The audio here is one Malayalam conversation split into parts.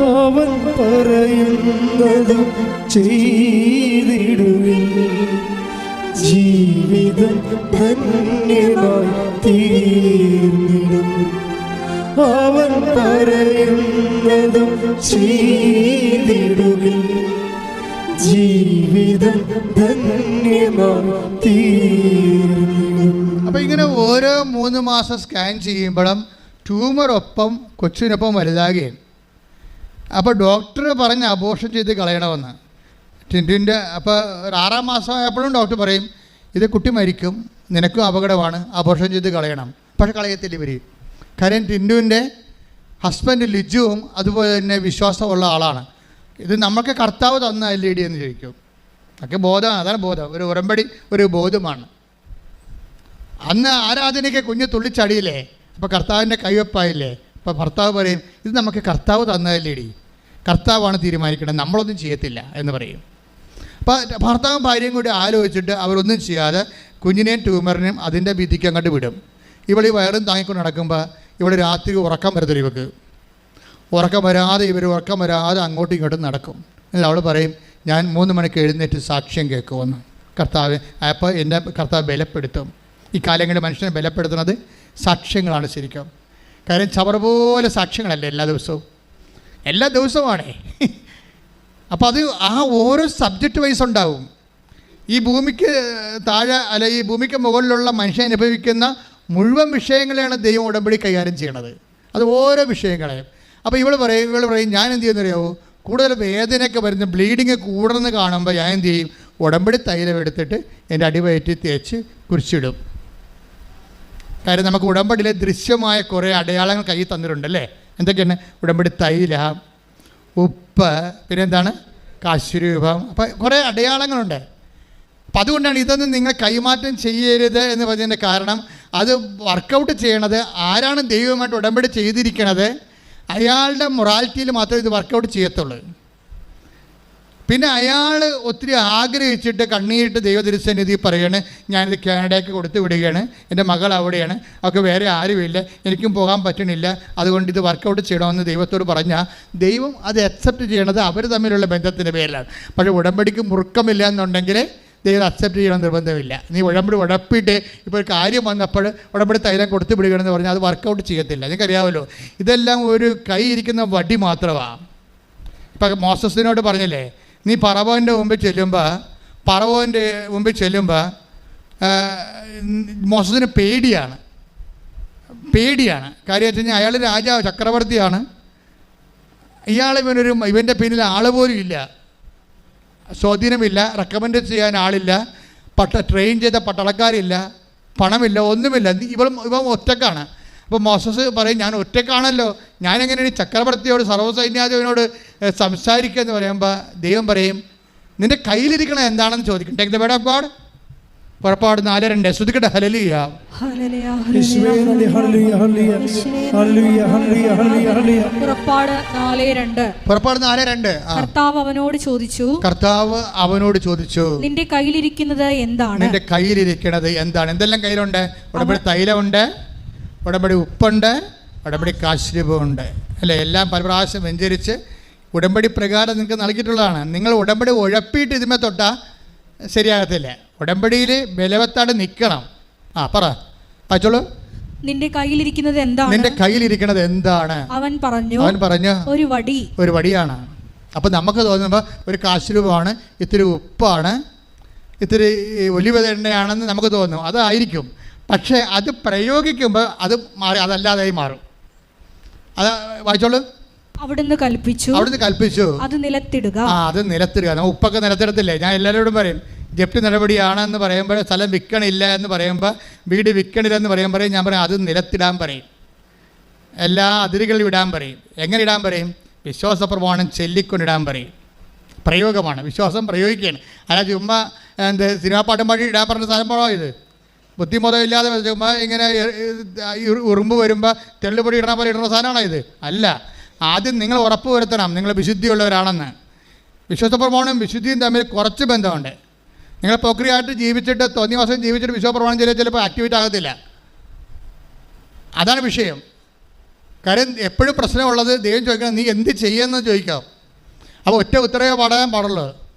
അവൻ പറയുന്നതും ചെയ്തിടുവിൽ ജീവിതം ധന്യമായി തീർന്നിടും. അവൻ പറയുന്നതും ചെയ്തിടുവിൽ ജീവിതം ധന്യമായി തീർന്നിടും. അപ്പൊ ഇങ്ങനെ ഓരോ മൂന്ന് മാസം സ്കാൻ ചെയ്യുമ്പോഴും ട്യൂമർ ഒപ്പം കൊച്ചിനൊപ്പം വലുതാകുകയും അപ്പോൾ ഡോക്ടർ പറഞ്ഞ് അബോർഷൻ ചെയ്ത് കളയണമെന്ന്. ടിന്റിന്റെ അപ്പോൾ ഒരു ആറാം മാസമായപ്പോഴും ഡോക്ടർ പറയും ഇത് കുട്ടി മരിക്കും നിനക്കും അപകടമാണ് അബോർഷൻ ചെയ്ത് കളയണം. പക്ഷെ കളയത്തില്ല ഇവർ കാര്യം ടിന്റുവിന്റെ ഹസ്ബൻഡ് ലിജുവും അതുപോലെ തന്നെ വിശ്വാസമുള്ള ആളാണ്. ഇത് നമുക്ക് കർത്താവ് തന്ന എൽ ഇ ഡി എന്ന് ചോദിക്കും. ഒക്കെ ബോധമാണ് അതാണ് ബോധം. ഒരു ഉറമ്പടി ഒരു ബോധമാണ്. അന്ന് ആരാധനയ്ക്ക് കുഞ്ഞ് തുള്ളിച്ചടിയില്ലേ? അപ്പോൾ കർത്താവിന്റെ കൈവപ്പായില്ലേ അപ്പോൾ ഭർത്താവ് പറയും ഇത് നമുക്ക് കർത്താവ് തന്നതല്ലേടി. കർത്താവാണ് തീരുമാനിക്കേണ്ടത്. നമ്മളൊന്നും ചെയ്യത്തില്ല എന്ന് പറയും. അപ്പോൾ ഭർത്താവും ഭാര്യയും കൂടി ആലോചിച്ചിട്ട് അവരൊന്നും ചെയ്യാതെ കുഞ്ഞിനെയും ട്യൂമറിനെയും അതിന്റെ വിധിക്ക് അങ്ങോട്ട് വിടും. ഇവൾ ഈ വയറും താങ്ങിക്കൊണ്ട് നടക്കുമ്പോൾ ഇവിടെ രാത്രി ഉറക്കം വരത്തില്ല ഇവക്ക്. ഉറക്കം വരാതെ ഇവർ ഉറക്കം വരാതെ അങ്ങോട്ടും ഇങ്ങോട്ടും നടക്കും. എന്നിട്ട് അവൾ പറയും ഞാൻ മൂന്ന് മണിക്ക് എഴുന്നേറ്റ് സാക്ഷ്യം കേൾക്കുമെന്ന്. കർത്താവ് അപ്പോൾ എന്റെ കർത്താവ് ബലപ്പെടുത്തും. ഈ കാലങ്ങളിൽ മനുഷ്യനെ ബലപ്പെടുത്തുന്നത് സാക്ഷ്യങ്ങളാണ് ശരിക്കും. കാര്യം ചവർ പോലെ സാക്ഷ്യങ്ങളല്ലേ എല്ലാ ദിവസവും? എല്ലാ ദിവസവുമാണേ. അപ്പോൾ അത് ആ ഓരോ സബ്ജക്റ്റ് വൈസ് ഉണ്ടാവും. ഈ ഭൂമിക്ക് താഴെ അല്ല ഈ ഭൂമിക്ക് മുകളിലുള്ള മനുഷ്യൻ അനുഭവിക്കുന്ന മുഴുവൻ വിഷയങ്ങളെയാണ് ദൈവം ഉടമ്പടി കൈകാര്യം ചെയ്യണത്. അത് ഓരോ വിഷയങ്ങളെയും. അപ്പോൾ ഇവൾ പറയും ഇവൾ പറയും ഞാൻ എന്ത് ചെയ്യുന്നറിയാവോ? കൂടുതൽ വേദനയൊക്കെ വരുന്ന ബ്ലീഡിങ് കൂടുന്നത് കാണുമ്പോൾ ഞാൻ എന്ത് ചെയ്യും? ഉടമ്പടി തൈലം എടുത്തിട്ട് എന്റെ അടിവയറ്റി തേച്ച് കുരിച്ചിടും കാര്യം നമുക്ക് ഉടമ്പടിയിലെ ദൃശ്യമായ കുറേ അടയാളങ്ങൾ കയ്യിൽ തന്നിട്ടുണ്ടല്ലേ? എന്തൊക്കെയാണ്? ഉടമ്പടി തൈലം ഉപ്പ് പിന്നെ എന്താണ് കാശുരൂപം. അപ്പം കുറേ അടയാളങ്ങളുണ്ട്. അപ്പം അതുകൊണ്ടാണ് ഇതൊന്നും നിങ്ങൾ കൈമാറ്റം ചെയ്യരുത് എന്ന് പറഞ്ഞതിന്റെ കാരണം അത് വർക്കൗട്ട് ചെയ്യണത് ആരാണ് ദൈവമായിട്ട് ഉടമ്പടി ചെയ്തിരിക്കണത്? അയാളുടെ മൊറാലിറ്റിയിൽ മാത്രമേ ഇത് വർക്കൗട്ട് ചെയ്യത്തുള്ളൂ. പിന്നെ അയാൾ ഒത്തിരി ആഗ്രഹിച്ചിട്ട് കണ്ണീരിട്ട് ദൈവതിരുസന്നിധി പറയാണ് ഞാനിത് കാനഡയ്ക്ക് കൊടുത്തു വിടുകയാണ് എന്റെ മകൾ അവിടെയാണ് അവൾക്ക് വേറെ ആരുമില്ല എനിക്കും പോകാൻ പറ്റണില്ല അതുകൊണ്ട് ഇത് വർക്കൗട്ട് ചെയ്യണമെന്ന് ദൈവത്തോട് പറഞ്ഞാൽ ദൈവം അത് അക്സെപ്റ്റ് ചെയ്യണത് അവർ തമ്മിലുള്ള ബന്ധത്തിന്റെ പേരിലാണ്. പക്ഷേ ഉടമ്പടിക്ക് മുറുക്കമില്ല എന്നുണ്ടെങ്കിൽ ദൈവം അക്സെപ്റ്റ് ചെയ്യണം നിർബന്ധമില്ല. നീ ഉടമ്പടി ഉടപ്പിട്ട് ഇപ്പോൾ ഒരു കാര്യം വന്നപ്പോൾ ഉടമ്പടി തൈലം കൊടുത്തു വിടുകയാണെന്ന് പറഞ്ഞാൽ അത് വർക്കൗട്ട് ചെയ്യത്തില്ല. നിങ്ങൾക്കറിയാമല്ലോ ഇതെല്ലാം ഒരു കൈ ഇരിക്കുന്ന വടി മാത്രമാണ് ഇപ്പം മോസസിനോട് പറഞ്ഞില്ലേ നീ പറവോന്റെ മുമ്പിൽ ചെല്ലുമ്പോൾ പറവോന്റെ മുമ്പിൽ ചെല്ലുമ്പോൾ മോശത്തിന് പേടിയാണ്. പേടിയാണ്. കാര്യം വെച്ച് കഴിഞ്ഞാൽ അയാൾ രാജാവ് ചക്രവർത്തിയാണ്. ഇയാൾ ഇവനൊരു ഇവന്റെ പിന്നിൽ ആൾ പോലും ഇല്ല. സ്വാധീനമില്ല റെക്കമെൻഡ് ചെയ്യാൻ ആളില്ല പട്ട ട്രെയിൻ ചെയ്ത പട്ടാളക്കാരില്ല പണമില്ല ഒന്നുമില്ല. ഇവളും ഇവ ഒറ്റക്കാണ്. അപ്പോൾ മോസസ് പറയും ഞാൻ ഒറ്റക്കാണല്ലോ ഞാനെങ്ങനെയാണ് ഈ ചക്രവർത്തിയോട് സർവസൈന്യാധിപനോട് ഏഹ്, സംസാരിക്കുക എന്ന് പറയുമ്പോൾ ദൈവം പറയും നിന്റെ കയ്യിലിരിക്കണ എന്താണെന്ന് ചോദിക്കും. Take the word of God പുറപ്പാട് നാല് രണ്ട്. ശ്രുതിക്കട്ടെ ഹലലിയ ഹല്ലേലൂയ, യേശുവേ ഹല്ലേലൂയ, ഹല്ലേലൂയ. ഹല്ലേലൂയ, ഹല്ലേലൂയ, ഹല്ലേലൂയ, ഹല്ലേലൂയ. പുറപ്പാട് നാല് രണ്ട്. കർത്താവ് അവനോട് ചോദിച്ചു കർത്താവ് അവനോട് ചോദിച്ചു നിന്റെ കയ്യിലിരിക്കുന്നത് എന്താണ്? നിന്റെ കയ്യിലിരിക്കുന്നത് എന്താണ്? എന്തെല്ലാം കയ്യിലുണ്ട്? ഉടമ്പടി തൈലമുണ്ട്. ഉടമ്പടി ഉപ്പുണ്ട് ഉടമ്പടി കാശ്രൂപമുണ്ട്. അല്ലേ? എല്ലാം പല പ്രാവശ്യം വെഞ്ചരിച്ച് ഉടമ്പടി പ്രകാരം നിങ്ങൾക്ക് നൽകിയിട്ടുള്ളതാണ്. നിങ്ങൾ ഉടമ്പടി ഉഴപ്പിയിട്ട് ഇതിമേ തൊട്ടാൽ ശരിയാകത്തില്ല. ഉടമ്പടിയിൽ ബലവത്താട് നിൽക്കണം. ആ പറ. പച്ചോളൂ. നിന്റെ കയ്യിലിരിക്കുന്നത് എന്താണ്? നിന്റെ കയ്യിലിരിക്കുന്നത് എന്താണ്? അവൻ പറഞ്ഞു അവൻ പറഞ്ഞു ഒരു വടി. ഒരു വടിയാണ്. അപ്പോൾ നമുക്ക് തോന്നുമ്പോൾ ഒരു കാശുരൂപമാണ് ഇത്തിരി ഉപ്പാണ് ഇത്തിരി ഒലിവ് എണ്ണയാണെന്ന് നമുക്ക് തോന്നും. അതായിരിക്കും പക്ഷേ അത് പ്രയോഗിക്കുമ്പോൾ അത് മാറി അതല്ലാതായി മാറും. അത് വായിച്ചോളൂ. അവിടുന്ന് കൽപ്പിച്ചു. അവിടുന്ന് കൽപ്പിച്ചു. അത് നിലത്തിടുക. ആ അത് നിലത്തിടുക. നമ്മൾ ഉപ്പൊക്കെ നിലത്തിടത്തില്ലേ? ഞാൻ എല്ലാവരോടും പറയും ജപ്തി നടപടിയാണെന്ന് പറയുമ്പോൾ സ്ഥലം വിൽക്കണില്ല എന്ന് പറയുമ്പോൾ വീട് വിൽക്കണില്ല എന്ന് പറയുമ്പോൾ ഞാൻ പറയും അത് നിലത്തിടാൻ പറയും. എല്ലാ അതിരുകളിൽ ഇടാൻ പറയും. എങ്ങനെ ഇടാൻ പറയും? വിശ്വാസ പ്രമാണം ചൊല്ലിക്കൊണ്ടിടാൻ പറയും. പ്രയോഗമാണ്. വിശ്വാസം പ്രയോഗിക്കുകയാണ്. അല്ല ചുമ്മാ എന്ത് സിനിമാ പാട്ടും പാടി ഇടാൻ പറഞ്ഞ സാധനമാണോ ഇത്? ബുദ്ധിമുതം ഇല്ലാതെ ചുമ്മാ ഇങ്ങനെ ഉറുമ്പ് വരുമ്പോൾ തെള്ളുപൊടി ഇടണ പോലെ ഇടുന്ന സാധനമാണോ ഇത്? അല്ല. ആദ്യം നിങ്ങൾ ഉറപ്പ് വരുത്തണം. നിങ്ങൾ വിശുദ്ധിയുള്ളവരാണെന്ന്. വിശ്വാസ പ്രമാണവും വിശുദ്ധിയും തമ്മിൽ കുറച്ച് ബന്ധമുണ്ട്. നിങ്ങൾ പ്രക്രിയയായിട്ട് ജീവിച്ചിട്ട് തോന്നിയ മാസം ജീവിച്ചിട്ട് വിശ്വപ്രമാണം ചെയ്താൽ ചിലപ്പോൾ ആക്ടിവേറ്റ് ആകത്തില്ല. അതാണ് വിഷയം. കാര്യം എപ്പോഴും പ്രശ്നമുള്ളത് ദൈവം ചോദിക്കണം നീ എന്ത് ചെയ്യുമെന്ന് ചോദിക്കാം. അപ്പോൾ ഒറ്റ ഉത്തരവേ പാടാൻ പാടുള്ളൂ.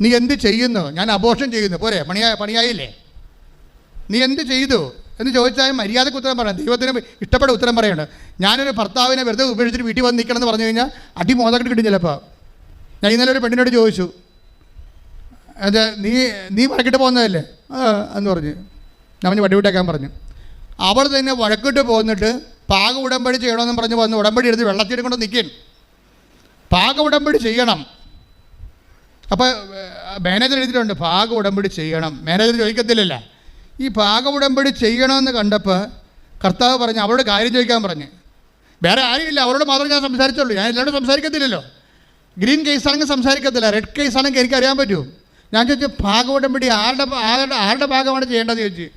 നീ എന്ത് ചെയ്യുന്നു? ഞാൻ അബോഷം ചെയ്യുന്നു. പോരെ? പണിയാ പണിയായില്ലേ? നീ എന്ത് ചെയ്തു? എന്ന് ചോദിച്ചാൽ മര്യാദയ്ക്ക് ഉത്തരം പറയാം ദൈവത്തിന് ഇഷ്ടപ്പെട്ട ഉത്തരം പറയണം ഞാനൊരു ഭർത്താവിനെ വെറുതെ ഉപേക്ഷിച്ചിട്ട് വീട്ടിൽ വന്ന് നിൽക്കണം എന്ന് പറഞ്ഞു കഴിഞ്ഞാൽ അടി മോതക്കിട്ട് കിട്ടും ചിലപ്പോൾ ഞാൻ ഇന്നലെ ഒരു പെണ്ണിനോട് ചോദിച്ചു. അത് നീ നീ വഴക്കിട്ട് പോകുന്നതല്ലേ? എന്ന് പറഞ്ഞു. ഞാൻ പറഞ്ഞു വടിവിട്ടേക്കാൻ പറഞ്ഞു. അവൾ തന്നെ വഴക്കിട്ട് പോന്നിട്ട് പാക ഉടമ്പടി ചെയ്യണമെന്ന് പറഞ്ഞ് വന്ന് ഉടമ്പടി എടുത്ത് വെള്ളത്തിൽ കൊണ്ട് നിൽക്കും പാക ഉടമ്പടി ചെയ്യണം. അപ്പോൾ മാനേജർ എഴുതിയിട്ടുണ്ട് പാക ഉടമ്പടി ചെയ്യണം. മാനേജർ ചോദിക്കത്തില്ലല്ല. ഈ പാക ഉടമ്പടി ചെയ്യണമെന്ന് കണ്ടപ്പോൾ കർത്താവ് പറഞ്ഞു അവളോട് കാര്യം ചോദിക്കാൻ പറഞ്ഞു. വേറെ ആരുമില്ല അവരോട് മാത്രം ഞാൻ സംസാരിച്ചുള്ളൂ. ഞാൻ എല്ലാവരും സംസാരിക്കത്തില്ലല്ലോ. ഗ്രീൻ കേസാണെങ്കിൽ സംസാരിക്കത്തില്ല റെഡ് കേസാണെങ്കിൽ എനിക്ക് അറിയാൻ പറ്റും. ഞാൻ ചോദിച്ചു പാക ഉടമ്പടി ആരുടെ ആരുടെ ആരുടെ ഭാഗമാണ് ചെയ്യേണ്ടത് ചോദിച്ചു.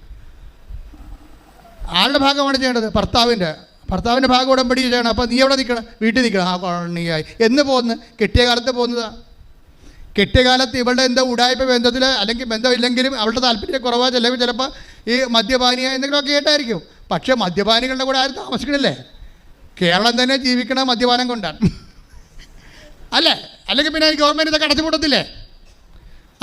ആരുടെ ഭാഗമാണ് ചെയ്യേണ്ടത്? ഭർത്താവിന്റെ. ഭർത്താവിന്റെ ഭാഗം ഉടമ്പടി ചെയ്യണം. അപ്പോൾ നീ എവിടെ നിൽക്കണം? വീട്ടിൽ നിൽക്കണം. ആ കൊള്ളിയായി എന്ന് പോകുന്നു കെട്ടിയ കാലത്ത് പോകുന്നതാ കെട്ടിയ കാലത്ത് ഇവളുടെ എന്തോ ഉടായ്പ ബന്ധത്തിൽ അല്ലെങ്കിൽ ബന്ധമില്ലെങ്കിലും അവളുടെ താല്പര്യം കുറവാ ചിലപ്പോൾ ചിലപ്പോൾ ഈ മദ്യപാനിയ എന്തെങ്കിലുമൊക്കെ ആയിട്ടായിരിക്കും പക്ഷേ മദ്യപാനികളുടെ കൂടെ ആരും താമസിക്കണില്ലേ? കേരളം തന്നെ ജീവിക്കണ മദ്യപാനം കൊണ്ടാണ്. അല്ലേ? അല്ലെങ്കിൽ പിന്നെ ഗവൺമെന്റ് ഇതൊക്കെ അടച്ചുപൂട്ടത്തില്ലേ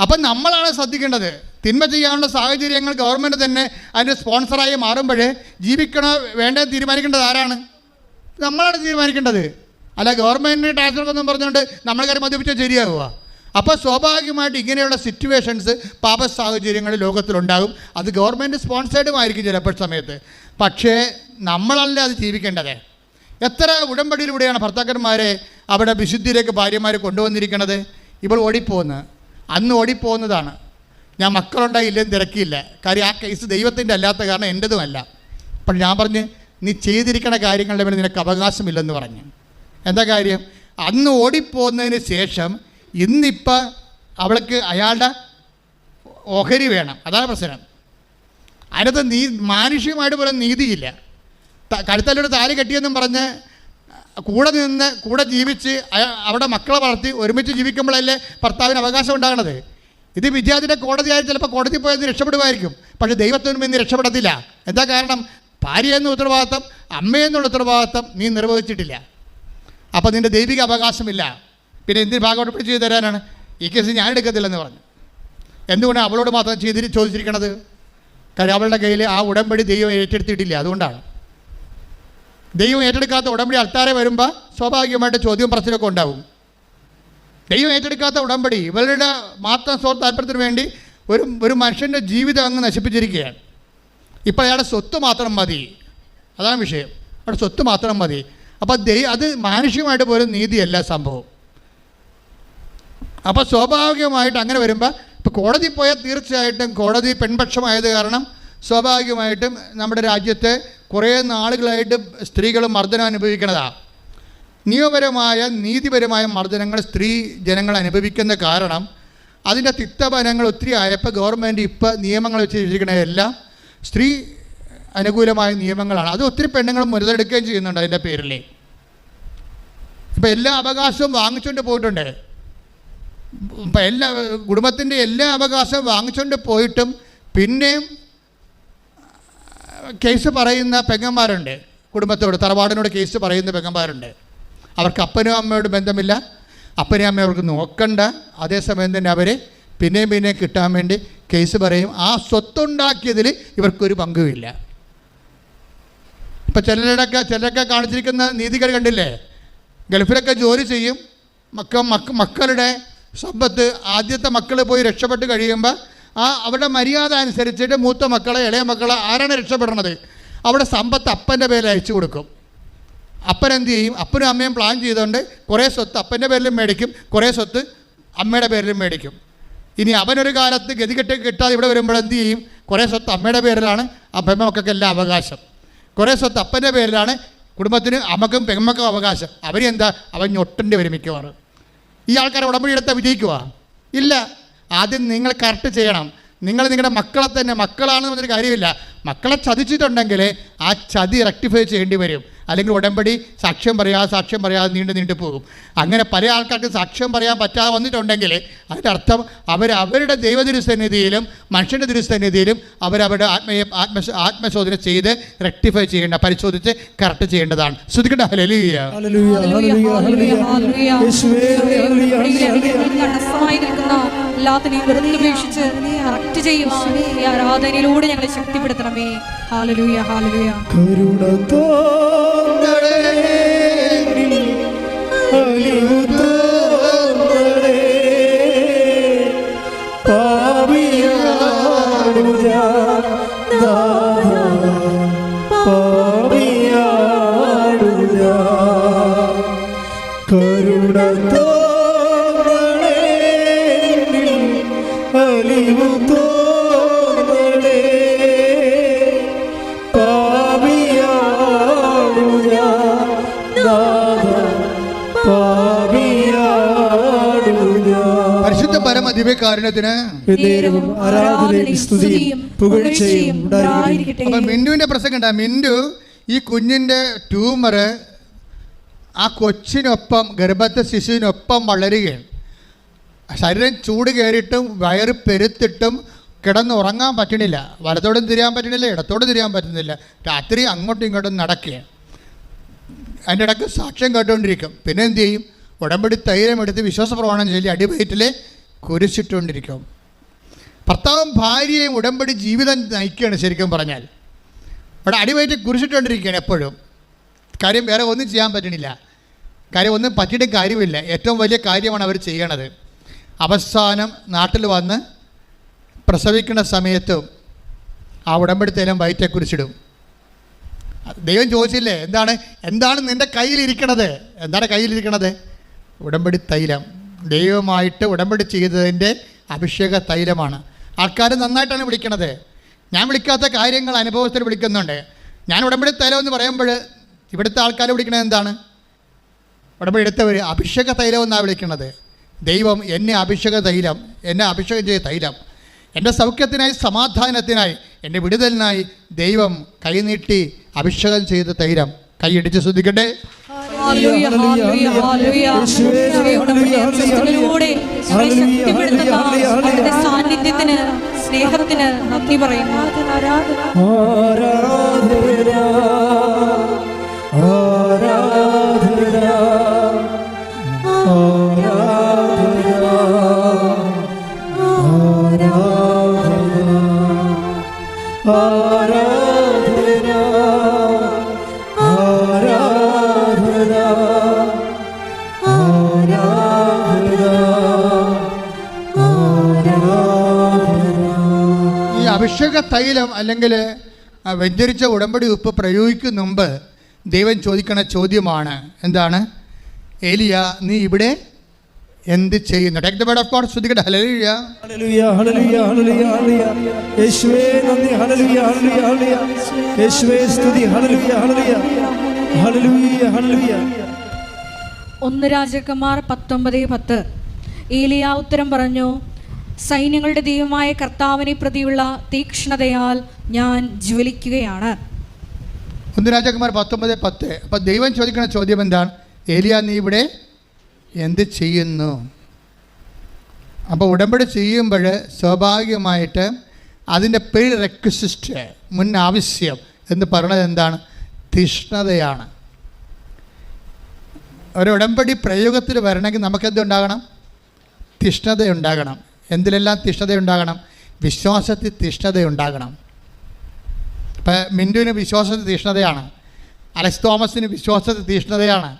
അപ്പം നമ്മളാണ് ശ്രദ്ധിക്കേണ്ടത്. തിന്മ ചെയ്യാനുള്ള സാഹചര്യങ്ങൾ ഗവൺമെന്റ് തന്നെ അതിന്റെ സ്പോൺസറായി മാറുമ്പോൾ ജീവിക്കണോ വേണ്ടേ തീരുമാനിക്കേണ്ടത് ആരാണ്? നമ്മളാണ് തീരുമാനിക്കേണ്ടത്. അല്ല ഗവൺമെന്റ് ടാക്സ് ഒന്നും പറഞ്ഞുകൊണ്ട് നമ്മളെ കാര്യം മദ്യപിച്ചാൽ ശരിയാവുക. അപ്പോൾ സ്വാഭാവികമായിട്ട് ഇങ്ങനെയുള്ള സിറ്റുവേഷൻസ് പാപ സാഹചര്യങ്ങൾ ലോകത്തിലുണ്ടാകും. അത് ഗവൺമെന്റ് സ്പോൺസേഡുമായിരിക്കും ചിലപ്പോൾ സമയത്ത്. പക്ഷേ നമ്മളല്ല അത് ജീവിക്കേണ്ടത്? എത്ര ഉടമ്പടിയിലൂടെയാണ് ഭർത്താക്കന്മാരെ അവിടെ വിശുദ്ധിയിലേക്ക് ഭാര്യമാരെ കൊണ്ടുവന്നിരിക്കുന്നത്? ഇവൾ ഓടിപ്പോകുന്നത് അന്ന് ഓടിപ്പോകുന്നതാണ് ഞാൻ മക്കളുണ്ടായില്ലെന്ന് തിരക്കിയില്ല. കാര്യം ആ കേസ് ദൈവത്തിന്റെ അല്ലാത്ത കാരണം എന്റെതുമല്ല അപ്പോൾ ഞാൻ പറഞ്ഞ് നീ ചെയ്തിരിക്കണ കാര്യങ്ങളുടെ മേലെ നിനക്ക് അവകാശമില്ലെന്ന് പറഞ്ഞു. എന്താ കാര്യം? അന്ന് ഓടിപ്പോകുന്നതിന് ശേഷം ഇന്നിപ്പോൾ അവൾക്ക് അയാളുടെ ഓഹരി വേണം. അതാണ് പ്രശ്നം. അതിനകത്ത് നീ മാനുഷികമായിട്ട് പോലും നീതിയില്ല. കഴുത്തലോട് താലി കെട്ടിയെന്നും പറഞ്ഞ് കൂടെ നിന്ന് കൂടെ ജീവിച്ച് അവിടെ മക്കളെ വളർത്തി ഒരുമിച്ച് ജീവിക്കുമ്പോഴല്ലേ ഭർത്താവിന് അവകാശം ഉണ്ടാകണത്. ഇത് വിദ്യാർത്ഥിയുടെ കോടതിയായി ചിലപ്പോൾ കോടതി പോയത് രക്ഷപ്പെടുമായിരിക്കും. പക്ഷേ ദൈവത്തിനും ഇന്ന് രക്ഷപ്പെടത്തില്ല. എന്താ കാരണം? ഭാര്യ എന്ന ഉത്തരവാദിത്തം അമ്മയെന്നുള്ള ഉത്തരവാദിത്തം നീ നിർവഹിച്ചിട്ടില്ല. അപ്പോൾ നിന്റെ ദൈവിക അവകാശമില്ല. പിന്നെ എന്തിന് പിടിച്ച് ചെയ്തു തരാനാണ്? ഈ കേസ് ഞാൻ എടുക്കത്തില്ലെന്ന് പറഞ്ഞു. എന്തുകൊണ്ടാണ് അവളോട് മാത്രം ചെയ്തി ചോദിച്ചിരിക്കണത്? കാര്യം അവളുടെ കയ്യിൽ ആ ഉടമ്പടി ദൈവം ഏറ്റെടുത്തിട്ടില്ല അതുകൊണ്ടാണ്. ദൈവം ഏറ്റെടുക്കാത്ത ഉടമ്പടി അൾത്താരെ വരുമ്പോൾ സ്വാഭാവികമായിട്ട് ചോദ്യവും പ്രശ്നമൊക്കെ ഉണ്ടാവും. ദൈവം ഏറ്റെടുക്കാത്ത ഉടമ്പടി ഇവരുടെ മാത്രം സ്വ താല്പര്യത്തിന് വേണ്ടി ഒരു ഒരു മനുഷ്യന്റെ ജീവിതം അങ്ങ് നശിപ്പിച്ചിരിക്കുകയാണ്. ഇപ്പോൾ അയാളുടെ സ്വത്ത് മാത്രം മതി. അതാണ് വിഷയം. അവിടെ സ്വത്ത് മാത്രം മതി. അപ്പോൾ ദൈ അത് മാനുഷികമായിട്ട് പോലും നീതിയല്ല സംഭവം. അപ്പോൾ സ്വാഭാവികമായിട്ട് അങ്ങനെ വരുമ്പോൾ ഇപ്പോൾ കോടതി പോയാൽ തീർച്ചയായിട്ടും കോടതി പെൺപക്ഷമായത് കാരണം സ്വാഭാവികമായിട്ടും നമ്മുടെ രാജ്യത്തെ കുറേ നാളുകളായിട്ട് സ്ത്രീകൾ മർദ്ദനം അനുഭവിക്കുന്നതാണ് നിയമപരമായ നീതിപരമായ മർദ്ദനങ്ങൾ സ്ത്രീ ജനങ്ങൾ അനുഭവിക്കുന്ന കാരണം അതിന്റെ തിക്തഫലങ്ങൾ ഒത്തിരി ആയപ്പോൾ ഗവൺമെന്റ് ഇപ്പോൾ നിയമങ്ങൾ വെച്ചിരിക്കണതെല്ലാം സ്ത്രീ അനുകൂലമായ നിയമങ്ങളാണ്. അത് ഒത്തിരി പെണ്ണുങ്ങൾ മുതലെടുക്കുകയും ചെയ്യുന്നുണ്ട് അതിന്റെ പേരിൽ. ഇപ്പം എല്ലാ അവകാശവും വാങ്ങിച്ചുകൊണ്ട് പോയിട്ടുണ്ട്. ഇപ്പം എല്ലാ കുടുംബത്തിന്റെ എല്ലാ അവകാശവും വാങ്ങിച്ചുകൊണ്ട് പോയിട്ടും പിന്നെയും കേസ് പറയുന്ന പെങ്ങന്മാരുണ്ട്. കുടുംബത്തോട് തറവാടിനോട് കേസ് പറയുന്ന പെങ്ങന്മാരുണ്ട്. അവർക്ക് അപ്പനും അമ്മയോട് ബന്ധമില്ല. അപ്പനും അമ്മയും അവർക്ക് നോക്കണ്ട. അതേസമയം തന്നെ അവർ പിന്നെയും പിന്നെയും കിട്ടാൻ വേണ്ടി കേസ് പറയും. ആ സ്വത്തുണ്ടാക്കിയതിൽ ഇവർക്കൊരു പങ്കുമില്ല. ഇപ്പം ചിലരുടെയൊക്കെ ചിലരൊക്കെ കാണിച്ചിരിക്കുന്ന നീതികൾ കണ്ടില്ലേ? ഗൾഫിലൊക്കെ ജോലി ചെയ്യും. മക്ക മക്ക മക്കളുടെ സമ്പത്ത് ആദ്യത്തെ മക്കൾ പോയി രക്ഷപ്പെട്ട് കഴിയുമ്പോൾ ആ അവരുടെ മര്യാദ അനുസരിച്ചിട്ട് മൂത്ത മക്കളെ ഇളയ മക്കളെ ആരാണ് രക്ഷപ്പെടണത്? അവിടെ സമ്പത്ത് അപ്പന്റെ പേരിൽ അയച്ചു കൊടുക്കും. അപ്പൻ എന്ത് ചെയ്യും? അപ്പനും അമ്മയും പ്ലാൻ ചെയ്തുകൊണ്ട് കുറേ സ്വത്ത് അപ്പന്റെ പേരിലും മേടിക്കും കുറേ സ്വത്ത് അമ്മയുടെ പേരിലും മേടിക്കും. ഇനി അവനൊരു കാലത്ത് ഗതികെട്ട് കിട്ടാതെ ഇവിടെ വരുമ്പോൾ എന്ത് ചെയ്യും? കുറേ സ്വത്ത് അമ്മയുടെ പേരിലാണ് അപ്പമ്മ മക്കൾക്ക് എല്ലാം അവകാശം. കുറേ സ്വത്ത് അപ്പന്റെ പേരിലാണ് കുടുംബത്തിന് അമ്മക്കും പെമ്മക്കും അവകാശം. അവരെന്താ? അവൻ ഞൊട്ടന്റെ വരും മിക്കവാറും. ഈ ആൾക്കാരെ ഉടമ്പടി എടുത്താൽ വിജയിക്കുക ഇല്ല. ആദ്യം നിങ്ങൾ കറക്റ്റ് ചെയ്യണം. നിങ്ങൾ നിങ്ങളുടെ മക്കളെ തന്നെ മക്കളാണെന്ന് പറഞ്ഞൊരു കാര്യമില്ല. മക്കളെ ചതിച്ചിട്ടുണ്ടെങ്കിൽ ആ ചതി റെക്ടിഫൈ ചെയ്യേണ്ടി വരും. അല്ലെങ്കിൽ ഉടമ്പടി സാക്ഷ്യം പറയാതെ സാക്ഷ്യം പറയാതെ നീണ്ടു നീണ്ടു പോകും. അങ്ങനെ പല ആൾക്കാർക്ക് സാക്ഷ്യം പറയാൻ പറ്റാതെ വന്നിട്ടുണ്ടെങ്കിൽ അതിന്റെ അർത്ഥം അവർ അവരുടെ ദൈവദുരുസന്നിധിയിലും മനുഷ്യന്റെ തിരുസന്നിധിയിലും അവരവരുടെ ആത്മീയ ആത്മ ആത്മശോധന ചെയ്ത് റെക്ടിഫൈ ചെയ്യേണ്ട പരിശോധിച്ച് കറക്റ്റ് ചെയ്യേണ്ടതാണ്. ശ്രദ്ധിക്കട്ടെ തടസ്സമായി നിൽക്കുന്ന എല്ലാത്തിനെയും വെറുതെ ഉപേക്ഷിച്ച് കറക്റ്റ് ചെയ്യുവാൻ ഈ ആരാധനയിലൂടെ ഞങ്ങളെ ശക്തിപ്പെടുത്തണമേ. ഹാലലൂയ ഹാലലൂയ കരുണ തോന്നണേ. അലിവു ദിവ്യകാരുണ്യത്തിന് അപ്പം മിന്നുവിന്റെ പ്രസംഗം ഉണ്ടാ മിന്നു ഈ കുഞ്ഞിന്റെ ട്യൂമർ ആ കൊച്ചിനൊപ്പം ഗർഭത്തെ ശിശുവിനൊപ്പം വളരുകയാണ്. ശരീരം ചൂട് കയറിയിട്ടും വയറ് പെരുത്തിട്ടും കിടന്ന് ഉറങ്ങാൻ പറ്റണില്ല. വലത്തോടും തിരിയാൻ പറ്റണില്ല ഇടത്തോടും തിരിയാൻ പറ്റുന്നില്ല. രാത്രി അങ്ങോട്ടും ഇങ്ങോട്ടും നടക്കുകയാണ്. അതിന്റെ ഇടയ്ക്ക് സാക്ഷ്യം കേട്ടുകൊണ്ടിരിക്കും. പിന്നെ എന്ത് ചെയ്യും? ഉടമ്പടി തൈരം എടുത്ത് വിശ്വാസ പ്രമാണം ചൊല്ലി അടിവയറ്റിൽ കുരിശിട്ടുകൊണ്ടിരിക്കും. ഭർത്താവും ഭാര്യയും ഉടമ്പടി ജീവിതം നയിക്കുകയാണ് ശരിക്കും പറഞ്ഞാൽ. അവിടെ അടിവയറ്റ് കുരിശിട്ടുകൊണ്ടിരിക്കുകയാണ് എപ്പോഴും. കാര്യം വേറെ ഒന്നും ചെയ്യാൻ പറ്റണില്ല. കാര്യം ഒന്നും പറ്റിയിട്ട് കാര്യമില്ല. ഏറ്റവും വലിയ കാര്യമാണ് അവർ ചെയ്യണത്. അവസാനം നാട്ടിൽ വന്ന് പ്രസവിക്കുന്ന സമയത്തും ആ ഉടമ്പടി തൈലം വയറ്റെ കുരിശിടും. ദൈവം ചോദിച്ചില്ലേ? എന്താണ്? എന്താണ് നിന്റെ കയ്യിലിരിക്കണത്? എന്താണ് കയ്യിലിരിക്കണത്? ഉടമ്പടി തൈലം. ദൈവമായിട്ട് ഉടമ്പടി ചെയ്തതിന്റെ അഭിഷേക തൈലമാണ്. ആൾക്കാർ നന്നായിട്ടാണ് വിളിക്കണത്. ഞാൻ വിളിക്കാത്ത കാര്യങ്ങൾ അനുഭവത്തിൽ വിളിക്കുന്നുണ്ട്. ഞാൻ ഉടമ്പടി തൈലം എന്ന് പറയുമ്പോൾ ഇവിടുത്തെ ആൾക്കാർ വിളിക്കണത് എന്താണ്? ഉടമ്പടി എടുത്തവർ അഭിഷേക തൈലം എന്നാണ് വിളിക്കുന്നത് ദൈവം എന്നെ അഭിഷേക തൈലം എന്നെ അഭിഷേകം ചെയ്ത തൈലം. എന്റെ സൗഖ്യത്തിനായി സമാധാനത്തിനായി എന്റെ വിടുതലിനായി ദൈവം കൈനീട്ടി അഭിഷേകം ചെയ്ത തൈലം. കൈയിടിച്ച് ശ്രദ്ധിക്കട്ടെ. സാന്നിധ്യത്തിന് സ്നേഹത്തിന് നന്ദി പറയുന്നു. ആരാധന ആരാധന ആരാധന. അഭിഷേക തൈലം അല്ലെങ്കിൽ വ്യഞ്ചരിച്ച ഉടമ്പടി ഉപ്പ് പ്രയോഗിക്കും മുമ്പ് ദൈവം ചോദിക്കണ ചോദ്യമാണ്. എന്താണ്? ഏലിയ നീ ഇവിടെ എന്ത് ചെയ്യുന്നു? Take the word of God ശ്രദ്ധിക്കട്ടെ. ഹല്ലേലൂയ ഹല്ലേലൂയ ഹല്ലേലൂയ ഹല്ലേലൂയ ഹല്ലേലൂയ യേശുവേ നന്ദി. ഹല്ലേലൂയ ഹല്ലേലൂയ ഹല്ലേലൂയ യേശുവേ സ്തുതി. ഹല്ലേലൂയ ഹല്ലേലൂയ ഹല്ലേലൂയ ഹല്ലേലൂയ ഒന്ന് രാജകുമാർ പത്തൊമ്പത് പത്ത്. ഏലിയ ഉത്തരം പറഞ്ഞു സൈന്യങ്ങളുടെ ദൈവമായ കർത്താവിനെ പ്രതിയുള്ള തീക്ഷ്ണതയാൽ ഞാൻ ജ്വലിക്കുകയാണ്. ഒന്ന് രാജകുമാർ പത്തൊമ്പത് പത്ത്. അപ്പം ദൈവം ചോദിക്കുന്ന ചോദ്യം എന്താണ്? ഏലിയ നീ ഇവിടെ എന്ത് ചെയ്യുന്നു? അപ്പോൾ ഉടമ്പടി ചെയ്യുമ്പോൾ സ്വാഭാവികമായിട്ട് അതിന്റെ പേര് റെക്വസിസ്റ്റ് മുൻ ആവശ്യം എന്ന് പറയുന്നത് എന്താണ്? തീഷ്ണതയാണ് ഒരു ഉടമ്പടി പ്രയോഗത്തിൽ വരണമെങ്കിൽ നമുക്കെന്തുണ്ടാകണം? തിഷ്ണത ഉണ്ടാകണം എന്തിലെല്ലാം തിഷ്ഠതയുണ്ടാകണം? വിശ്വാസത്തിൽ തിഷ്ഠതയുണ്ടാകണം. ഇപ്പം മിന്റുവിന് വിശ്വാസത്തിൽ തീഷ്ണതയാണ് അലക്സ് തോമസിന് വിശ്വാസത്തിൽ തീഷ്ണതയാണ്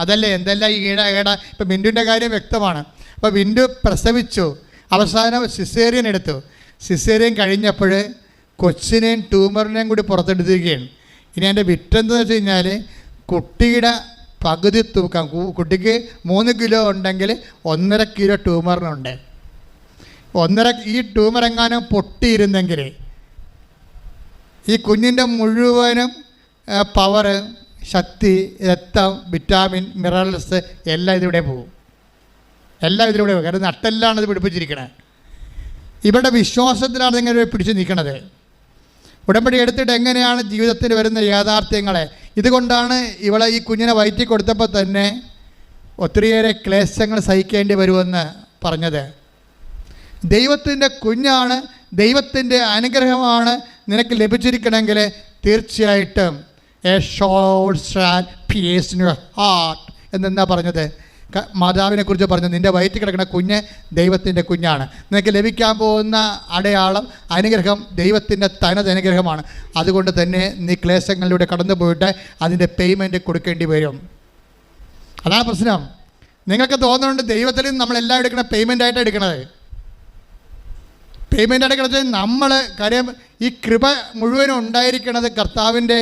അതല്ലേ? എന്തെല്ലാം ഈ ഈട ഈട ഇപ്പം മിന്റുവിന്റെ കാര്യം വ്യക്തമാണ്. അപ്പോൾ മിന്റു പ്രസവിച്ചു. അവസാനം സിസേറിയൻ എടുത്തു. സിസേറിയൻ കഴിഞ്ഞപ്പോൾ കൊച്ചിനെയും ട്യൂമറിനെയും കൂടി പുറത്തെടുത്തിരിക്കുകയാണ്. ഇനി എന്റെ വിറ്റെന്തെന്ന് വെച്ച് കഴിഞ്ഞാൽ കുട്ടിയുടെ പകുതി തൂക്കം. കുട്ടിക്ക് മൂന്ന് കിലോ ഉണ്ടെങ്കിൽ ഒന്നര കിലോ ട്യൂമറിനുണ്ട്. ഒന്നര ഈ ട്യൂമർ എങ്ങാനും പൊട്ടിയിരുന്നെങ്കിൽ ഈ കുഞ്ഞിന്റെ മുഴുവനും പവർ ശക്തി രക്തം വിറ്റാമിൻ മിനറൽസ് എല്ലാം ഇതിലൂടെ പോകും. എല്ലാം ഇതിലൂടെ പോകും. കാരണം നട്ടെല്ലാണ് ഇത് പിടിപ്പിച്ചിരിക്കണത് ഇവരുടെ വിശ്വാസത്തിലാണ് ഇങ്ങനെ പിടിച്ചു നിൽക്കണത്. ഉടമ്പടി എടുത്തിട്ട് എങ്ങനെയാണ് ജീവിതത്തിൽ വരുന്ന യാഥാർത്ഥ്യങ്ങളെ? ഇതുകൊണ്ടാണ് ഇവളെ ഈ കുഞ്ഞിനെ വയറ്റി കൊടുത്തപ്പോൾ തന്നെ ഒത്തിരിയേറെ ക്ലേശങ്ങൾ സഹിക്കേണ്ടി വരുമെന്ന് പറഞ്ഞത്. ദൈവത്തിന്റെ കുഞ്ഞാണ് ദൈവത്തിന്റെ അനുഗ്രഹമാണ് നിനക്ക് ലഭിച്ചിരിക്കണമെങ്കിൽ തീർച്ചയായിട്ടും a shawl Shaan in your heart എന്നെന്താ പറഞ്ഞത്. മാതാവിനെ കുറിച്ച് പറഞ്ഞു നിന്റെ വയറ്റിൽ കിടക്കുന്ന കുഞ്ഞ് ദൈവത്തിന്റെ കുഞ്ഞാണ്. നിനക്ക് ലഭിക്കാൻ പോകുന്ന അടയാളം അനുഗ്രഹം ദൈവത്തിന്റെ തനത് അനുഗ്രഹമാണ്. അതുകൊണ്ട് തന്നെ നീ ക്ലേശങ്ങളിലൂടെ കടന്നു പോയിട്ട് അതിന്റെ പേയ്മെന്റ് കൊടുക്കേണ്ടി വരും. അതാണ് പ്രശ്നം. നിങ്ങൾക്ക് തോന്നുന്നുണ്ട് ദൈവത്തിൽ നമ്മളെല്ലാം എടുക്കുന്ന പേയ്മെന്റ് ആയിട്ട് എടുക്കണത്. പേയ്മെന്റ് അടയ്ക്കണത് നമ്മൾ കാര്യം ഈ കൃപ മുഴുവനും ഉണ്ടായിരിക്കുന്നത് കർത്താവിന്റെ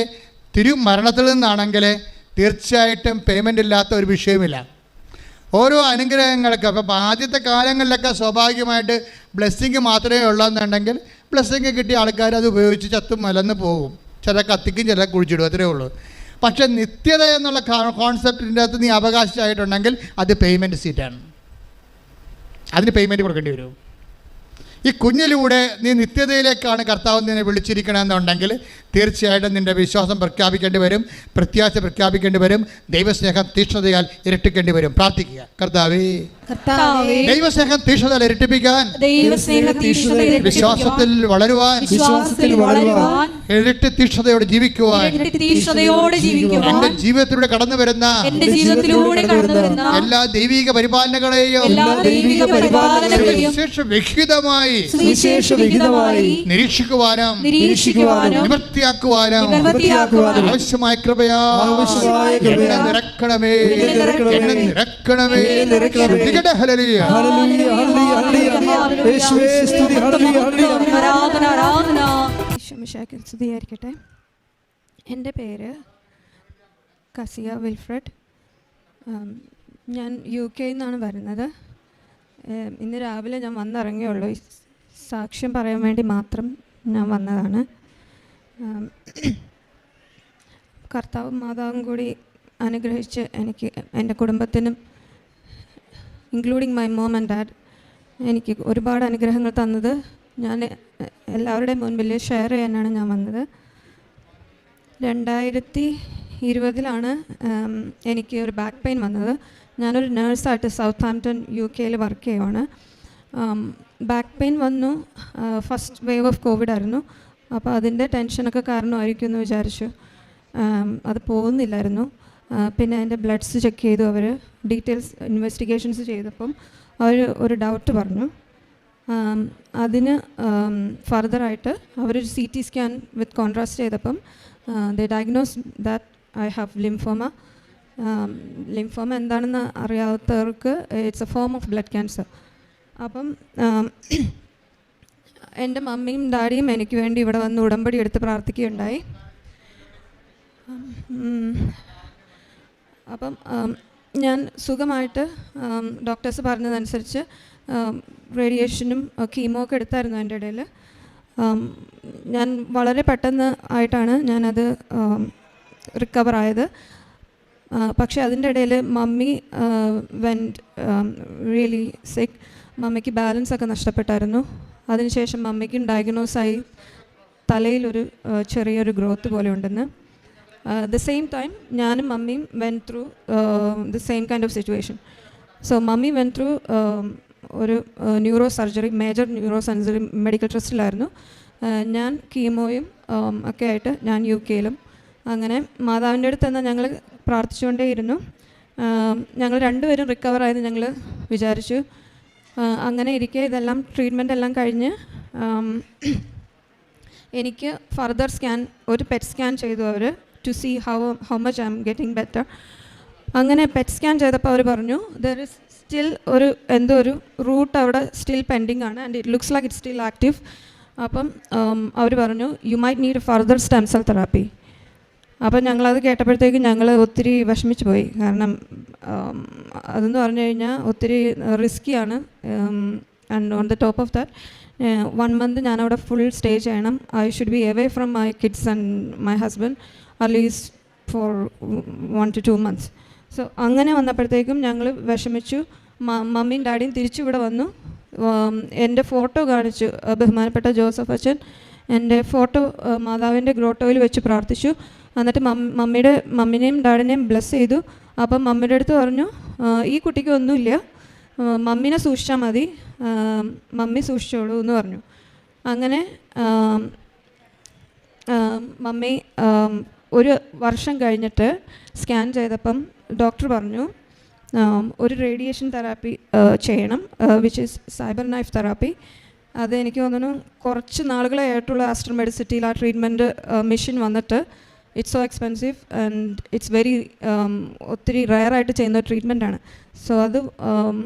തിരുമരണത്തിൽ നിന്നാണെങ്കിൽ തീർച്ചയായിട്ടും പേയ്മെന്റ് ഇല്ലാത്ത ഒരു വിഷയമില്ല ഓരോ അനുഗ്രഹങ്ങൾക്ക് അപ്പം ആദ്യത്തെ കാലങ്ങളിലൊക്കെ സ്വാഭാവികമായിട്ട് ബ്ലെസ്സിങ് മാത്രമേ ഉള്ളെന്നുണ്ടെങ്കിൽ ബ്ലെസ്സിങ് കിട്ടിയ ആൾക്കാർ അത് ഉപയോഗിച്ച് ചത്തും മലന്ന് പോകും. ചില കത്തിക്കും ചില കുഴിച്ചിടും അത്രേ ഉള്ളൂ. പക്ഷേ നിത്യത എന്നുള്ള കോൺസെപ്റ്റിന്റെ അകത്ത് നീ അവകാശമായിട്ടുണ്ടെങ്കിൽ അത് പേയ്മെന്റ് സീറ്റാണ് അതിന് പേയ്മെന്റ് കൊടുക്കേണ്ടി വരും. ഈ കുഞ്ഞിലൂടെ നീ നിത്യതയിലേക്കാണ് കർത്താവ് നിന്നെ വിളിച്ചിരിക്കണമെന്നുണ്ടെങ്കിൽ തീർച്ചയായിട്ടും നിന്റെ വിശ്വാസം പ്രഖ്യാപിക്കേണ്ടി വരും പ്രത്യാശ പ്രഖ്യാപിക്കേണ്ടി വരും ദൈവസ്നേഹം തീക്ഷ്ണതയാൽ ഇരട്ടിക്കേണ്ടി വരും. പ്രാർത്ഥിക്കുക. കർത്താവേ ദൈവസ്നേഹം തീക്ഷ്ണതയാൽ ഇരട്ടിപ്പിക്കാൻ വിശ്വാസത്തിൽ വളരുവാൻ ഇരട്ടി തീക്ഷ്ണതയോടെ ജീവിക്കുവാൻ എന്റെ ജീവിതത്തിലൂടെ കടന്നു വരുന്ന എല്ലാ ദൈവിക പരിപാലനകളെയും വിഹിതമായി നിരീക്ഷിക്കുവാനും നിരീക്ഷിക്കുവാനും നിവർത്തിയാക്കുവാനും ആവശ്യമായ കൃപയാ. എന്നെ നിറക്കണമേ എന്നെ നിറക്കണമേ. ശ്രദ്ധിക്കട്ടെ, സ്തുതിയായിരിക്കട്ടെ. എന്റെ പേര് കസിയ വിൽഫ്രഡ്. ഞാൻ യു കെയിൽ നിന്നാണ് വരുന്നത്. ഇന്ന് രാവിലെ ഞാൻ വന്നിറങ്ങിയുള്ളൂ. സാക്ഷ്യം പറയാൻ വേണ്ടി മാത്രം ഞാൻ വന്നതാണ്. കർത്താവും മാതാവും കൂടി അനുഗ്രഹിച്ച് എനിക്ക് എന്റെ കുടുംബത്തിനും including my mom and dad എനിക്ക് ഒരുപാട് അനുഗ്രഹങ്ങൾ തന്നത്. ഞാൻ എല്ലാവരുടെയും മുൻപിൽ ഷെയർ ചെയ്യാനാണ് ഞാൻ വന്നത്. രണ്ടായിരത്തി ഇരുപതിലാണ് എനിക്ക് ഒരു ബാക്ക് പെയിൻ വന്നത്. ഞാനൊരു നേഴ്സായിട്ട് സൗത്ത് ആംപ്റ്റൺ യു കെയിൽ വർക്ക് ചെയ്യുവാണ്. ബാക്ക് പെയിൻ വന്നു. ഫസ്റ്റ് വേവ് ഓഫ് കോവിഡ് ആയിരുന്നു. അപ്പോൾ അതിന്റെ ടെൻഷനൊക്കെ കാരണമായിരിക്കും എന്ന് വിചാരിച്ചു. അത് പോകുന്നില്ലായിരുന്നു. പിന്നെ എന്റെ ബ്ലഡ്സ് ചെക്ക് ചെയ്തു അവർ ഡീറ്റെയിൽസ് ഇൻവെസ്റ്റിഗേഷൻസ് ചെയ്തപ്പം അവർ ഒരു ഡൗട്ട് പറഞ്ഞു. അതിന് ഫർദറായിട്ട് അവരൊരു C T scan with contrast ചെയ്തപ്പം the diagnose that I have lymphoma lymphoma എന്താണെന്ന് അറിയാത്തവർക്ക് it's a form of blood cancer അപ്പം എന്റെ മമ്മിയും ഡാഡിയും എനിക്ക് വേണ്ടി ഇവിടെ വന്ന് ഉടമ്പടി എടുത്ത് പ്രാർത്ഥിക്കുകയുണ്ടായി. അപ്പം ഞാൻ സുഖമായിട്ട് ഡോക്ടേഴ്സ് പറഞ്ഞതനുസരിച്ച് റേഡിയേഷനും കീമോ ഒക്കെ എടുത്തായിരുന്നു എന്റെ ഇടയിൽ. ഞാൻ വളരെ പെട്ടെന്ന് ആയിട്ടാണ് ഞാനത് റിക്കവർ ആയത്. പക്ഷേ അതിന്റെ ഇടയിൽ മമ്മി വെൻ റിയലി സിക്ക് മമ്മിക്ക് ബാലൻസ് ഒക്കെ നഷ്ടപ്പെട്ടായിരുന്നു. അതിനുശേഷം ഡയഗ്നോസ് ഡയഗ്നോസായി തലയിലൊരു ചെറിയൊരു ഗ്രോത്ത് പോലെ ഉണ്ടെന്ന്. ദ സെയിം ടൈം ഞാനും മമ്മിയും went through the same kind of situation so mummy went through ഒരു neuro surgery major neuro surgery medical ട്രസ്റ്റിലായിരുന്നു ഞാൻ കീമോയും ഒക്കെ ആയിട്ട് ഞാൻ യു കെയിലും. അങ്ങനെ മാതാവിന്റെ അടുത്ത് തന്നെ ഞങ്ങൾ പ്രാർത്ഥിച്ചുകൊണ്ടേയിരുന്നു. ഞങ്ങൾ രണ്ടുപേരും റിക്കവർ ആയെന്ന് ഞങ്ങൾ വിചാരിച്ചു. അങ്ങനെ ഇരിക്കെ ഇതെല്ലാം ട്രീറ്റ്മെന്റ് എല്ലാം കഴിഞ്ഞ് എനിക്ക് ഫർദർ സ്കാൻ ഒരു പെറ്റ് സ്കാൻ ചെയ്തു അവർ to see how how much I'm getting better അങ്ങനെ പെറ്റ് സ്കാൻ ചെയ്തപ്പോൾ അവർ പറഞ്ഞു ദർ ഇസ് സ്റ്റിൽ ഒരു എന്തോ ഒരു റൂട്ട് അവിടെ സ്റ്റിൽ പെൻഡിങ് ആണ് and it looks like it still active അപ്പം അവർ പറഞ്ഞു you might need further stem cell therapy അപ്പം ഞങ്ങളത് കേട്ടപ്പോഴത്തേക്കും ഞങ്ങൾ ഒത്തിരി വിഷമിച്ചു പോയി. കാരണം അതെന്ന് പറഞ്ഞു കഴിഞ്ഞാൽ ഒത്തിരി റിസ്ക്കിയാണ് and on the top of that one month ഞാനവിടെ ഫുൾ സ്റ്റേ ചെയ്യണം. I should be away from my kids and my husband at least for one two two months so അങ്ങനെ വന്നപ്പോഴത്തേക്കും ഞങ്ങൾ വിഷമിച്ചു. മമ്മിയും ഡാഡിയും തിരിച്ചു ഇവിടെ വന്നു എന്റെ ഫോട്ടോ കാണിച്ചു. ബഹുമാനപ്പെട്ട ജോസഫ് അച്ഛൻ എന്റെ ഫോട്ടോ മാതാവിന്റെ ഗ്രോട്ടോയിൽ വെച്ച് പ്രാർത്ഥിച്ചു. എന്നിട്ട് മമ്മിയുടെ മമ്മിനെയും ഡാഡിനെയും ബ്ലെസ് ചെയ്തു. അപ്പം മമ്മിയുടെ അടുത്ത് പറഞ്ഞു ഈ കുട്ടിക്ക് ഒന്നുമില്ല. മമ്മീനെ സൂക്ഷിച്ചാൽ മതി. മമ്മി സൂക്ഷിച്ചോളൂ എന്ന് പറഞ്ഞു. അങ്ങനെ മമ്മി ഒരു വർഷം കഴിഞ്ഞിട്ട് സ്കാൻ ചെയ്തപ്പം ഡോക്ടർ പറഞ്ഞു ഒരു റേഡിയേഷൻ തെറാപ്പി ചെയ്യണം which is cyber knife therapy അത് എനിക്ക് തോന്നുന്നു കുറച്ച് നാളുകളായിട്ടുള്ള ആസ്ട്രൽ മെഡിസിറ്റിയിൽ ആ ട്രീറ്റ്മെന്റ് മെഷീൻ വന്നിട്ട് it's so expensive and it's very ഒത്തിരി റയറായിട്ട് ചെയ്യുന്ന ട്രീറ്റ്മെന്റാണ് സോ അത് ആം,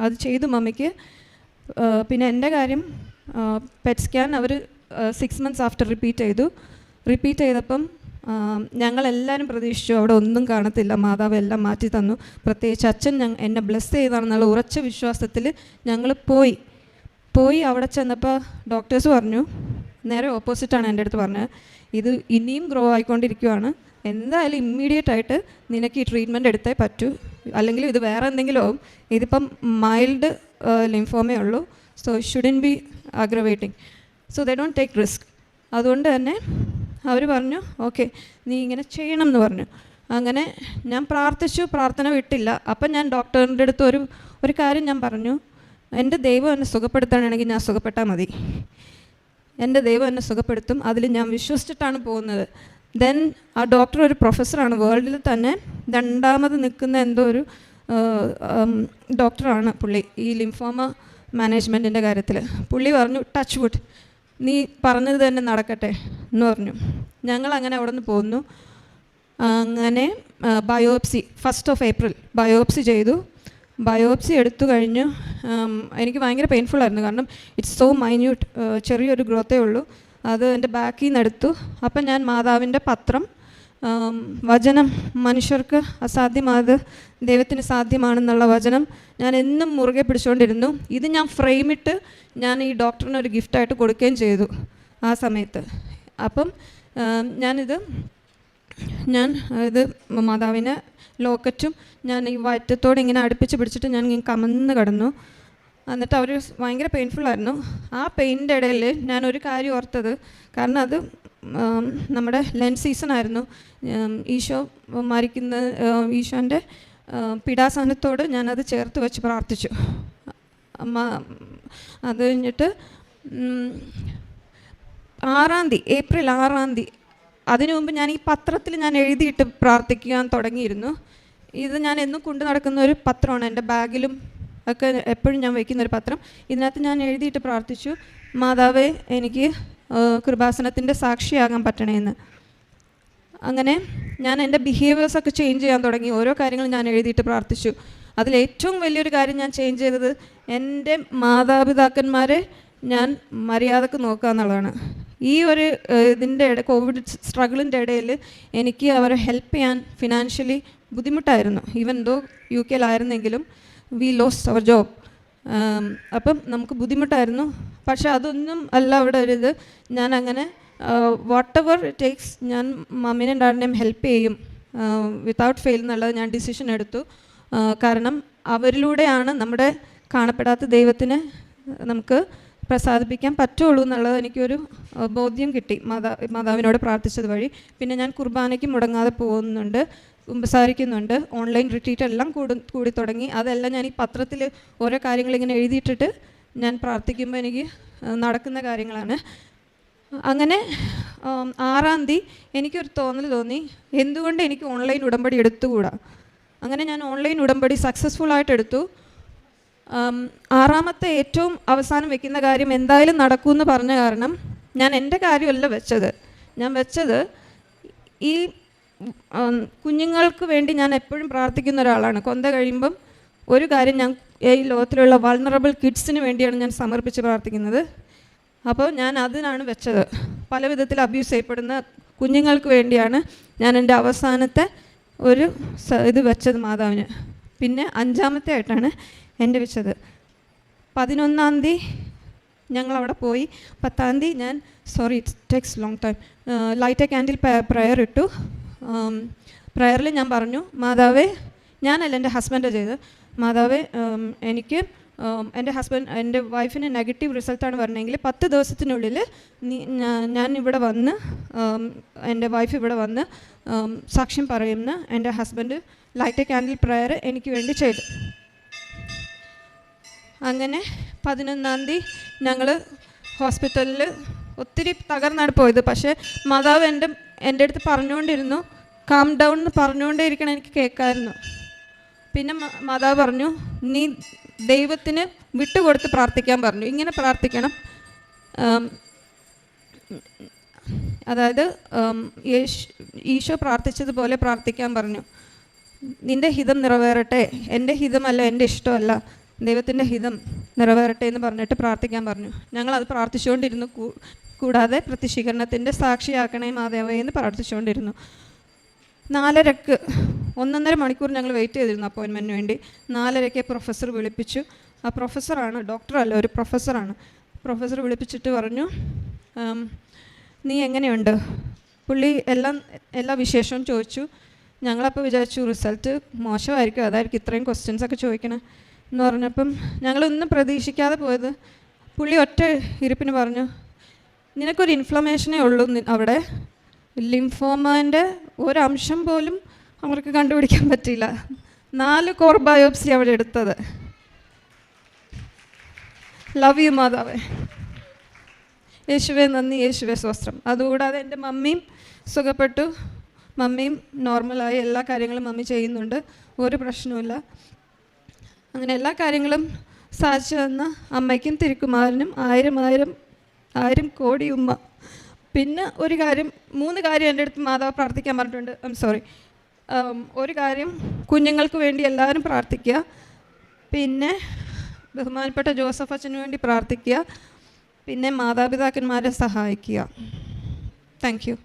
അത് ചെയ്തു മമ്മിക്ക്. ആ, പിന്നെ എന്റെ കാര്യം പെറ്റ് സ്കാൻ അവർ സിക്സ് മന്ത്സ് ആഫ്റ്റർ റിപ്പീറ്റ് ചെയ്തു. റിപ്പീറ്റ് ചെയ്തപ്പം ആ, ഞങ്ങളെല്ലാവരും പ്രതീക്ഷിച്ചു അവിടെ ഒന്നും കാണത്തില്ല മാതാവ് എല്ലാം മാറ്റി തന്നു. പ്രത്യേകിച്ച് അച്ഛൻ ഞങ്ങൾ എന്നെ ബ്ലെസ് ചെയ്താണെന്നുള്ള ഉറച്ച വിശ്വാസത്തിൽ ഞങ്ങൾ പോയി. പോയി അവിടെ ചെന്നപ്പോൾ ഡോക്ടേഴ്സ് പറഞ്ഞു നേരെ ഓപ്പോസിറ്റാണ് എന്റെ അടുത്ത് പറഞ്ഞത്. ഇത് ഇനിയും ഗ്രോ ആയിക്കൊണ്ടിരിക്കുവാണ്. എന്തായാലും ഇമ്മീഡിയറ്റ് ആയിട്ട് നിനക്ക് ഈ ട്രീറ്റ്മെന്റ് എടുത്തേ പറ്റൂ. അല്ലെങ്കിൽ ഇത് വേറെ എന്തെങ്കിലും ആവും. ഇതിപ്പം മൈൽഡ് ലിംഫോമേ ഉള്ളൂ. So shouldn't be aggravating so they don't take risk അതുകൊണ്ട് തന്നെ അവർ പറഞ്ഞു ഓക്കെ നീ ഇങ്ങനെ ചെയ്യണം എന്ന് പറഞ്ഞു. അങ്ങനെ ഞാൻ പ്രാർത്ഥിച്ചു പ്രാർത്ഥന വിട്ടില്ല. അപ്പം ഞാൻ ഡോക്ടറിന്റെ അടുത്ത് ഒരു ഒരു കാര്യം ഞാൻ പറഞ്ഞു. എന്റെ ദൈവം എന്നെ സുഖപ്പെടുത്താനാണെങ്കിൽ ഞാൻ സുഖപ്പെട്ടാൽ മതി. എന്റെ ദൈവം എന്നെ സുഖപ്പെടുത്തും. അതിൽ ഞാൻ വിശ്വസിച്ചിട്ടാണ് പോകുന്നത്. ദെൻ ആ ഡോക്ടർ ഒരു പ്രൊഫസറാണ് വേൾഡിൽ തന്നെ രണ്ടാമത് നിൽക്കുന്ന എന്തോ ഒരു ഡോക്ടറാണ് പുള്ളി. ഈ ലിംഫോമ മാനേജ്മെന്റിന്റെ കാര്യത്തിൽ. പുള്ളി പറഞ്ഞു ടച്ച് വുഡ് നീ പറഞ്ഞത് തന്നെ നടക്കട്ടെ എന്ന് പറഞ്ഞു. ഞങ്ങൾ അങ്ങനെ അവിടെ നിന്ന് പോന്നു. അങ്ങനെ biopsy first of April biopsy ചെയ്തു. ബയോപ്സി എടുത്തു കഴിഞ്ഞു. എനിക്ക് ഭയങ്കര പെയിൻഫുൾ ആയിരുന്നു. കാരണം ഇറ്റ്സ് സോ മൈന്യൂട്ട് ചെറിയൊരു ഗ്രോത്തേ ഉള്ളൂ. അത് എന്റെ ബാക്കിൽ നിന്ന് എടുത്തു. അപ്പം ഞാൻ മാതാവിന്റെ പത്രം വചനം മനുഷ്യർക്ക് അസാധ്യമായത് ദൈവത്തിന് സാധ്യമാണെന്നുള്ള വചനം ഞാൻ എന്നും മുറുകെ പിടിച്ചുകൊണ്ടിരുന്നു ഇത് ഞാൻ ഫ്രെയിമിട്ട് ഞാൻ ഈ ഡോക്ടറിന് ഒരു ഗിഫ്റ്റായിട്ട് കൊടുക്കുകയും ചെയ്തു ആ സമയത്ത്. അപ്പം ഞാനിത് ഞാൻ ഇത് മാതാവിനെ ലോക്കറ്റും ഞാൻ ഈ വയറ്റത്തോട് ഇങ്ങനെ അടുപ്പിച്ച് പിടിച്ചിട്ട് ഞാൻ ഇങ്ങനെ കമന്ന് കടന്നു. എന്നിട്ട് അവർ ഭയങ്കര പെയിൻഫുൾ ആയിരുന്നു. ആ പെയിന്റെ ഇടയിൽ ഞാൻ ഒരു കാര്യം ഓർത്തത്. കാരണം അത് നമ്മുടെ ലെൻ സീസൺ ആയിരുന്നു. ഈശോ മരിക്കുന്ന ഈശോന്റെ പിടാസഹനത്തോട് ഞാനത് ചേർത്ത് വെച്ച് പ്രാർത്ഥിച്ചു. അത് കഴിഞ്ഞിട്ട് ആറാം തീയതി ഏപ്രിൽ ആറാം തീയതി അതിനു മുമ്പ് ഞാൻ ഈ പത്രത്തിൽ ഞാൻ എഴുതിയിട്ട് പ്രാർത്ഥിക്കാൻ തുടങ്ങിയിരുന്നു. ഇത് ഞാൻ എന്നും കൊണ്ടു നടക്കുന്ന ഒരു പത്രമാണ്. എന്റെ ബാഗിലും ഒക്കെ എപ്പോഴും ഞാൻ വയ്ക്കുന്ന ഒരു പത്രം. ഇതിനകത്ത് ഞാൻ എഴുതിയിട്ട് പ്രാർത്ഥിച്ചു മാതാവേ എനിക്ക് കൃപാസനത്തിന്റെ സാക്ഷിയാകാൻ പറ്റണേന്ന്. അങ്ങനെ ഞാൻ എന്റെ ബിഹേവിയേഴ്സ് ഒക്കെ ചേഞ്ച് ചെയ്യാൻ തുടങ്ങി. ഓരോ കാര്യങ്ങളും ഞാൻ എഴുതിയിട്ട് പ്രാർത്ഥിച്ചു. അതിൽ ഏറ്റവും വലിയൊരു കാര്യം ഞാൻ ചേഞ്ച് ചെയ്തത് എന്റെ മാതാപിതാക്കന്മാരെ ഞാൻ മര്യാദയ്ക്ക് നോക്കുക എന്നുള്ളതാണ് ഈ ഒരു ഇതിന്റെ ഇട കോവിഡ് സ്ട്രഗിളിന്റെ ഇടയിൽ എനിക്ക് അവരെ ഹെൽപ്പ് ചെയ്യാൻ ഫിനാൻഷ്യലി ബുദ്ധിമുട്ടായിരുന്നു. ഈവൻ ദോ യു കെയിലായിരുന്നെങ്കിലും വി ലോസ് അവർ ജോബ് അപ്പം നമുക്ക് ബുദ്ധിമുട്ടായിരുന്നു. പക്ഷെ അതൊന്നും അല്ല അവിടെ ഒരു ഇത്. ഞാൻ അങ്ങനെ വാട്ട് എവർ ടേക്സ് ഞാൻ മമ്മീനെ ഡാഡിനെയും ഹെൽപ്പ് ചെയ്യും. വിത്തൗട്ട് ഫെയിൽ എന്നുള്ളത് ഞാൻ ഡിസിഷൻ എടുത്തു. കാരണം അവരിലൂടെയാണ് നമ്മുടെ കാണപ്പെടാത്ത ദൈവത്തിന് നമുക്ക് പ്രസാദിപ്പിക്കാൻ പറ്റുള്ളൂ എന്നുള്ളത് എനിക്കൊരു ബോധ്യം കിട്ടി. മാതാ മാതാവിനോട് പ്രാർത്ഥിച്ചത് വഴി. പിന്നെ ഞാൻ കുർബാനയ്ക്ക് മുടങ്ങാതെ പോകുന്നുണ്ട് സംസാരിക്കുന്നുണ്ട്. ഓൺലൈൻ റിട്രീറ്റ് എല്ലാം കൂടി കൂടി തുടങ്ങി. അതെല്ലാം ഞാൻ ഈ പത്രത്തിൽ ഓരോ കാര്യങ്ങൾ ഇങ്ങനെ എഴുതിയിട്ടിട്ട് ഞാൻ പ്രാർത്ഥിക്കുമ്പോൾ എനിക്ക് നടക്കുന്ന കാര്യങ്ങളാണ്. അങ്ങനെ ആറാം തീയതി എനിക്കൊരു തോന്നൽ തോന്നി. എന്തുകൊണ്ട് എനിക്ക് ഓൺലൈൻ ഉടമ്പടി എടുത്തുകൂടാ? അങ്ങനെ ഞാൻ ഓൺലൈൻ ഉടമ്പടി സക്സസ്ഫുൾ ആയിട്ട് എടുത്തു. ആറാമത്തെ ഏറ്റവും അവസാനം വെക്കുന്ന കാര്യം എന്തായാലും നടക്കൂ എന്ന് പറഞ്ഞ കാരണം ഞാൻ എന്റെ കാര്യമല്ല വെച്ചത്. ഞാൻ വെച്ചത് ഈ കുഞ്ഞുങ്ങൾക്ക് വേണ്ടി ഞാൻ എപ്പോഴും പ്രാർത്ഥിക്കുന്ന ഒരാളാണ്. കൊന്ത കഴിയുമ്പം ഒരു കാര്യം ഞാൻ ഈ ലോകത്തിലുള്ള വൾണറബിൾ കിഡ്സിന് വേണ്ടിയാണ് ഞാൻ സമർപ്പിച്ച് പ്രാർത്ഥിക്കുന്നത്. അപ്പോൾ ഞാൻ അതിനാണ് വെച്ചത്. പല വിധത്തിൽ അബ്യൂസ് ചെയ്യപ്പെടുന്ന കുഞ്ഞുങ്ങൾക്ക് വേണ്ടിയാണ് ഞാൻ എന്റെ അവസാനത്തെ ഒരു ഇത് വെച്ചത് മാതാവിന്. പിന്നെ അഞ്ചാമത്തെ ആയിട്ടാണ് എന്റെ വെച്ചത് പതിനൊന്നാം തീയതി ഞങ്ങളവിടെ പോയി. പത്താം തീയതി ഞാൻ sorry it's takes long time light candle prayer ഇട്ടു. പ്രയറിൽ ഞാൻ പറഞ്ഞു മാതാവേ ഞാനല്ല എന്റെ ഹസ്ബൻഡ് ചെയ്ത് മാതാവേ എനിക്ക് എന്റെ ഹസ്ബൻഡ് എന്റെ വൈഫിന് നെഗറ്റീവ് റിസൾട്ടാണ് പറഞ്ഞെങ്കിൽ പത്ത് ദിവസത്തിനുള്ളിൽ ഞാൻ ഇവിടെ വന്ന് എന്റെ വൈഫ് ഇവിടെ വന്ന് സാക്ഷ്യം പറയുമെന്ന് എന്റെ ഹസ്ബൻഡ് ലൈറ്റ് ക്യാൻഡിൽ പ്രയർ എനിക്ക് വേണ്ടി ചെയ്തു. അങ്ങനെ പതിനൊന്നാം തീയതി ഞങ്ങൾ ഹോസ്പിറ്റലിൽ ഒത്തിരി തകർന്നാണ് പോയത്. പക്ഷേ മാതാവ് എന്റെ എന്റെ അടുത്ത് പറഞ്ഞുകൊണ്ടിരുന്നു. കാം ഡൗൺ എന്ന് പറഞ്ഞുകൊണ്ടേ ഇരിക്കണം എനിക്ക് കേൾക്കാമായിരുന്നു പിന്നെ മാതാവ് പറഞ്ഞു നീ ദൈവത്തിന് വിട്ടുകൊടുത്ത് പ്രാർത്ഥിക്കാൻ പറഞ്ഞു. ഇങ്ങനെ പ്രാർത്ഥിക്കണം. അതായത് ഈശോ പ്രാർത്ഥിച്ചതുപോലെ പ്രാർത്ഥിക്കാൻ പറഞ്ഞു. നിന്റെ ഹിതം നിറവേറട്ടെ. എന്റെ ഹിതമല്ല എന്റെ ഇഷ്ടമല്ല. ദൈവത്തിന്റെ ഹിതം നിറവേറട്ടെ എന്ന് പറഞ്ഞിട്ട് പ്രാർത്ഥിക്കാൻ പറഞ്ഞു. ഞങ്ങളത് പ്രാർത്ഥിച്ചുകൊണ്ടിരുന്നു. കൂടാതെ പ്രത്യക്ഷീകരണത്തിന്റെ സാക്ഷിയാക്കണേ മാതാവേ എന്ന് പ്രാർത്ഥിച്ചുകൊണ്ടിരുന്നു. നാലരക്ക് ഒന്നൊന്നര മണിക്കൂർ ഞങ്ങൾ വെയിറ്റ് ചെയ്തിരുന്നു അപ്പോയിൻമെന്റിന് വേണ്ടി. നാലരയ്ക്ക് പ്രൊഫസർ വിളിപ്പിച്ചു. ആ പ്രൊഫസറാണ് ഡോക്ടറല്ല ഒരു പ്രൊഫസറാണ് പ്രൊഫസർ വിളിപ്പിച്ചിട്ട് പറഞ്ഞു നീ എങ്ങനെയുണ്ട്? പുള്ളി എല്ലാം എല്ലാ വിശേഷവും ചോദിച്ചു. ഞങ്ങളപ്പോൾ വിചാരിച്ചു റിസൾട്ട് മോശമായിരിക്കും. അതായിരിക്കും ഇത്രയും ക്വസ്റ്റ്യൻസൊക്കെ ചോദിക്കണേ. എന്ന് പറഞ്ഞപ്പം ഞങ്ങളൊന്നും പ്രതീക്ഷിക്കാതെ പോയത്. പുള്ളി ഒറ്റ ഇരിപ്പിന് പറഞ്ഞു നിനക്കൊരു ഇൻഫ്ലമേഷനേ ഉള്ളൂ അവിടെ. ലിംഫോമന്റെ ഒരംശം പോലും അവർക്ക് കണ്ടുപിടിക്കാൻ പറ്റിയില്ല. നാല് കോർ ബയോപ്സി അവിടെ എടുത്തത്. ലവ് യു മാതാവേ. യേശുവെ നന്ദി. യേശുവെ സ്വസ്ത്രം. അതുകൂടാതെ എന്റെ മമ്മിയും സുഖപ്പെട്ടു. മമ്മിയും നോർമലായി എല്ലാ കാര്യങ്ങളും മമ്മി ചെയ്യുന്നുണ്ട്. ഒരു പ്രശ്നവുമില്ല. അങ്ങനെ എല്ലാ കാര്യങ്ങളും സാധിച്ചു തന്ന അമ്മയ്ക്കും തിരുക്കുമാരനും ആയിരം ആയിരം ആയിരം കോടി ഉമ്മ. പിന്നെ ഒരു കാര്യം മൂന്ന് കാര്യം എന്റെ അടുത്ത് മാതാവ് പ്രാർത്ഥിക്കാൻ പറഞ്ഞിട്ടുണ്ട്. ഐം സോറി ഒരു കാര്യം കുഞ്ഞുങ്ങൾക്ക് വേണ്ടി എല്ലാവരും പ്രാർത്ഥിക്കുക. പിന്നെ ബഹുമാനപ്പെട്ട ജോസഫ് അച്ഛന് വേണ്ടി പ്രാർത്ഥിക്കുക. പിന്നെ മാതാപിതാക്കന്മാരെ സഹായിക്കുക. Thank you